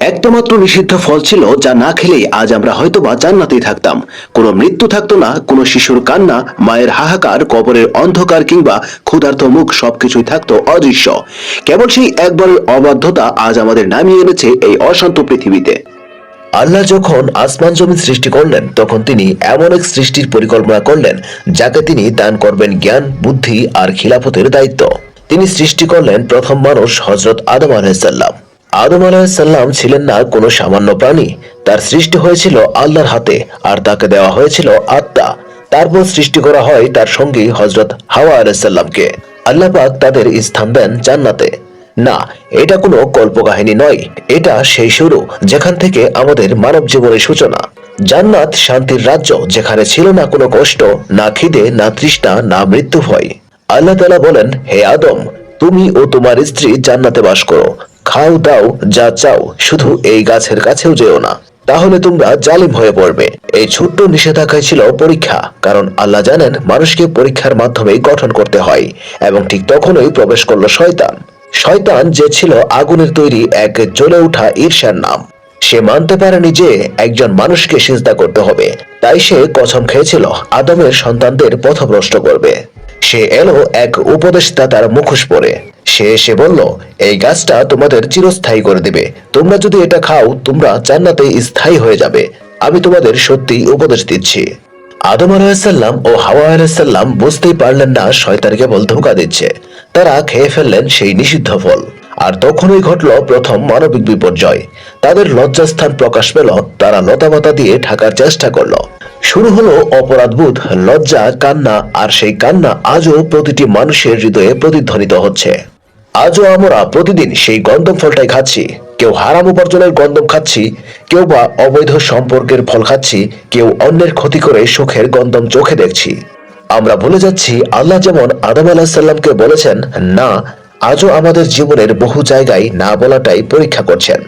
একটা নিষিদ্ধ ফল ছিল যা না খেলেই আজ আমরা হয়তো বা জান্নাতেই থাকতাম। কোনো মৃত্যু থাকতো না, কোনো শিশুর কান্না, মায়ের হাহাকার, কবরের অন্ধকার কিংবা ক্ষুধার্ত মুখ সবকিছুই থাকতো অদৃশ্য। কেবল সেই একবারের অবাধ্যতা আজ আমাদের নামিয়ে এনেছে এই অশান্ত পৃথিবীতে। আল্লাহ যখন আসমান জমি সৃষ্টি করলেন, তখন তিনি এমন এক সৃষ্টির পরিকল্পনা করলেন, যাকে তিনি দান করবেন জ্ঞান, বুদ্ধি আর খিলাফতের দায়িত্ব। তিনি সৃষ্টি করলেন প্রথম মানুষ হজরত আদম আলাহিসাল্লাম আদম আলাহিসাল্লাম ছিলেন না কোনো সামান্য প্রাণী। তার সৃষ্টি হয়েছিল আল্লাহর হাতে, আর তাকে দেওয়া হয়েছিল আত্মা। তারপর সৃষ্টি করা হয় তার সঙ্গী হজরত হাওয়া আলাহিসাল্লামকে আল্লাহ পাক তাদের স্থান দেন জান্নাতে। না, এটা কোনো কল্পকাহিনী নয়। এটা সেই শুরু, যেখান থেকে আমাদের মানব জীবনের সূচনা। জান্নাত শান্তির রাজ্য, যেখানে ছিল না কোনো কষ্ট, না খিদে, না তৃষ্ণা, না মৃত্যু ভয়। আল্লাহ তালা বলেন, হে আদম, তুমি ও তোমার স্ত্রী জান্নাতে বাস করো। খাও দাও, যা চাও, শুধু এই গাছের কাছেও যেও না। তাহলে তোমরা জালিম হয়ে পড়বে। এই ছোট্ট নিষেধাজ্ঞায় ছিল পরীক্ষা, কারণ আল্লাহ জানেন মানুষকে পরীক্ষার মাধ্যমে গঠন করতে হয়, এবং ঠিক তখনই প্রবেশ করল শয়তান। শয়তান যে ছিল আগুনের তৈরি এক জ্বলে ওঠা ঈর্ষার নাম। সে মানতে পারেনি যে একজন মানুষকে সিজদা করতে হবে। তাই সে কসম খেয়েছিল, আদমের সন্তানদের পথভ্রষ্ট করবে। সে এলো এক উপদেশদাতার মুখোশ পরে। সে এসে বলল, এই গাছটা তোমাদের চিরস্থায়ী করে দিবে। তোমরা যদি এটা খাও, তোমরা জান্নাতে স্থায়ী হয়ে যাবে। আমি তোমাদের সত্যি উপদেশ দিচ্ছি। আদম আলাহিসাল্লাম ও হাওয়া আলাহিসাল্লাম বুঝতেই পারলেন না, শয়তান কেবল ধোকা দিচ্ছে। তারা খেয়ে ফেললেন সেই নিষিদ্ধ ফল। আর তখনই ঘটল প্রথম মানবিক বিপর্যয়। তাদের লজ্জাস্থান প্রকাশ পেল, তারা লতাপাতা দিয়ে ঢাকার চেষ্টা করল। শুরু হলো অপরাধবোধ, লজ্জা, কান্না, আর সেই কান্না আজও প্রতিটি মানুষের হৃদয়ে প্রতিধ্বনিত হচ্ছে। আজও আমরা প্রতিদিন সেই গন্ধম ফলটাই খাচ্ছি। কেউ হারাম উপার্জনের গন্ধম খাচ্ছি, কেউ বা অবৈধ সম্পর্কের ফল খাচ্ছি, কেউ অন্যের ক্ষতি করে সুখের গন্ধম চোখে দেখছি। আমরা ভুলে যাচ্ছি, আল্লাহ যেমন আদম আলাহিসাল্লামকে বলেছেন, না, আজও আমাদের জীবনের বহু জায়গায় না বলাটাই পরীক্ষা করছেন।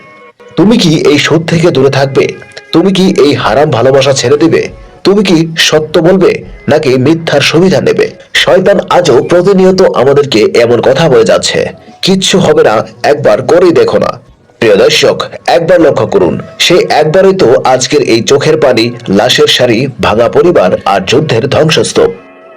তুমি কি এই সুদ থেকে দূরে থাকবে? তুমি কি এই হারাম ভালোবাসা ছেড়ে দিবে? তুমি কি সত্য বলবে, নাকি মিথ্যার সুবিধা নেবে? শয়তান আজও প্রতিনিয়ত আমাদেরকে এমন কথা বলে যাচ্ছে। কিচ্ছু হবে না, একবার করেই দেখো না। প্রিয় দর্শক, একবার লক্ষ্য করুন, সে একবারই তো আজকের এই চোখের পানি, লাশের সারি, ভাঙা পরিবার আর যুদ্ধের ধ্বংসস্তূপ।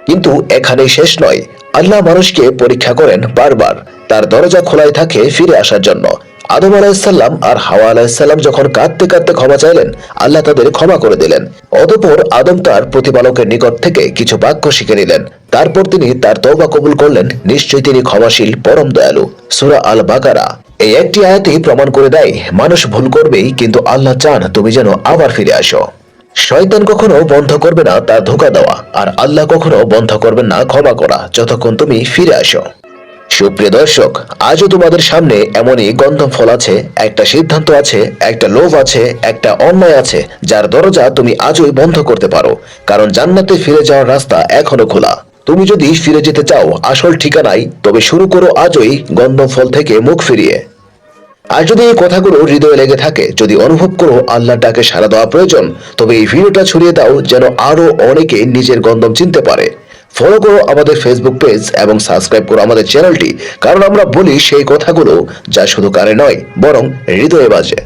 কিন্তু এখানে শেষ নয়, আল্লাহ মানুষকে পরীক্ষা করেন বারবার। তার দরজা খোলাই থাকে ফিরে আসার জন্য। আদম আলাহিসাল্লাম আর হাওয়া আলাহিসাল্লাম যখন কাঁদতে কাঁদতে ক্ষমা চাইলেন, আল্লাহ তাদের ক্ষমা করে দিলেন। অতঃপর আদম তার প্রতিপালকের নিকট থেকে কিছু বাক্য শিখে নিলেন। তারপর তিনি তার তওবা কবুল করলেন, নিশ্চয়ই তিনি ক্ষমাশীল, পরম দয়ালু। সুরা আল বাকারা এই একটি আয়াতেই প্রমাণ করে দেয়, মানুষ ভুল করবেই, কিন্তু আল্লাহ চান তুমি যেন আবার ফিরে আসো। শয়তান কখনো বন্ধ করবে না তার ধোকা দেওয়া, আর আল্লাহ কখনো বন্ধ করবেন না ক্ষমা করা, যতক্ষণ তুমি ফিরে আসো। সুপ্রিয় দর্শক, আজও তোমাদের সামনে এমনই গন্ধম ফল আছে, একটা সিদ্ধান্ত আছে, একটা লোভ আছে, একটা অন্যায় আছে, যার দরজা তুমি আজই বন্ধ করতে পারো, কারণ জান্নাতে ফিরে যাওয়ার রাস্তা এখনও খোলা। তুমি যদি ফিরে যেতে চাও, আসল ঠিকানায়, তবে শুরু করো আজই গন্ধম ফল থেকে মুখ ফিরিয়ে। আর যদি এই কথাগুলো হৃদয়ে লেগে থাকে, যদি অনুভব করো আল্লাহর ডাকে সাড়া দেওয়া প্রয়োজন, তবে এই ভিডিওটা ছড়িয়ে দাও যেন আরও অনেকে নিজের গন্ধম চিনতে পারে। ফলো করো আমাদের ফেসবুক পেজ এবং সাবস্ক্রাইব করো আমাদের চ্যানেলটি কারণ আমরা বলি সেই কথাগুলো যা শুধু কানে নয়, বরং হৃদয়ে বাজে।